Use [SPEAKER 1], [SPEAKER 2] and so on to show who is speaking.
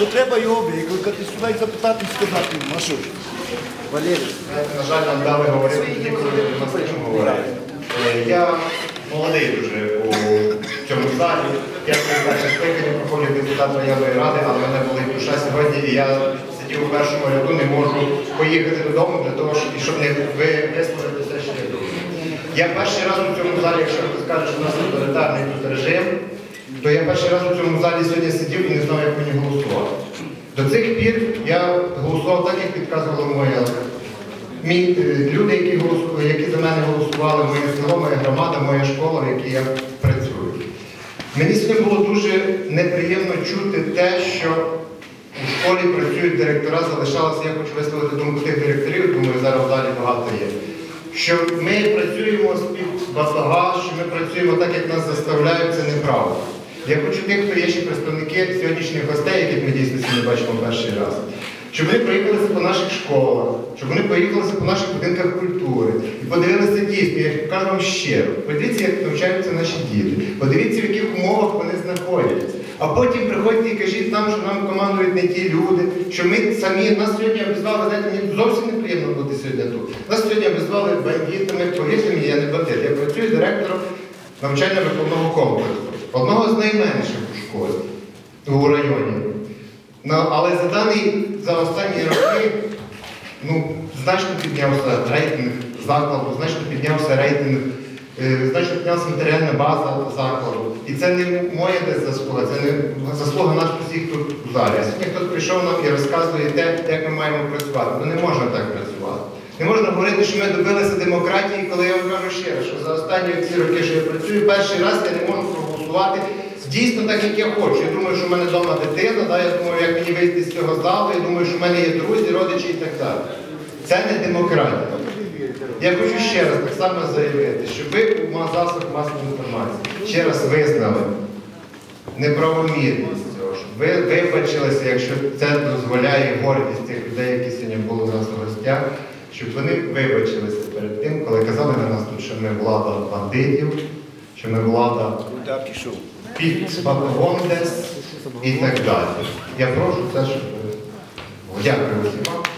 [SPEAKER 1] то треба його викликати сюди і запитати і сказати, йому, а що ж? Валерій.
[SPEAKER 2] На жаль, нам дали говорити тоді, коли на слідчому говорили. Е, Я молодий дуже у цьому залі. Я перше скликання проходив депутат районної ради, але в мене були душа сьогодні, і я сидів у першому ряду, не можу поїхати додому для того, щоб, і щоб не ви висловити все, що я думаю. Я перший раз у цьому залі, якщо хтось каже, що у нас авторитарний тут режим, то я перший раз у цьому залі сьогодні сидів і не знав, як мені голосувати. До цих пір я голосував так, як підказувала моя Мій, е, люди, які, голосу- які за мене голосували, моє село, моя громада, моя школа, в якій я працюю. Мені сьогодні було дуже неприємно чути те, що у школі працюють директора, залишалося, я хочу висловити думку тих директорів, думаю, зараз в залі багато є. Що ми працюємо з-під батога, що ми працюємо так, як нас заставляють, це. Я хочу тих, хто є ще представники сьогоднішніх гостей, яких ми дійсно сьогодні бачимо перший раз. Щоб вони проїхалися по наших школах, щоб вони проїхалися по наших будинках культури і подивилися дійсно, я кажу вам щиро, подивіться, як навчаються наші діти, подивіться, в яких умовах вони знаходяться. А потім приходьте і кажіть нам, що нам командують не ті люди, що ми самі нас сьогодні обізвали, знаєте, мені зовсім неприємно бути сьогодні тут. Нас сьогодні обізвали бандитами, повірте мені, я не бандит. Я працюю директором навчально-виховного комплексу, найменших у школі у районі. Але за даний за останні роки ну, значно піднявся рейтинг закладу, значно піднявся рейтинг, е, значно піднялася матеріальна база закладу. І це не моя десь заслуга, це не заслуга нас усіх тут в залі. Сьогодні хтось прийшов нам і розказує те, як ми маємо працювати. Ну не можна так працювати. Не можна говорити, що ми добилися демократії, коли я вам кажу ще раз, що за останні ці роки, що я працюю, перший раз я не можу проголосувати дійсно так, як я хочу. Я думаю, що в мене вдома дитина, да? я думаю, як мені вийти з цього залу, я думаю, що в мене є друзі, родичі і так далі. Це не демократія. Я хочу ще раз так само заявити, щоб ви у засобах масової інформації ще раз визнали неправомірність цього, щоб ви вибачилися, якщо це дозволяє гордість тих людей, які сьогодні були у нас у гостях, щоб вони вибачилися перед тим, коли казали на нас тут, що ми влада бандитів, що ми влада під батогом десь і так далі. Я прошу це, щоб Дякую всім.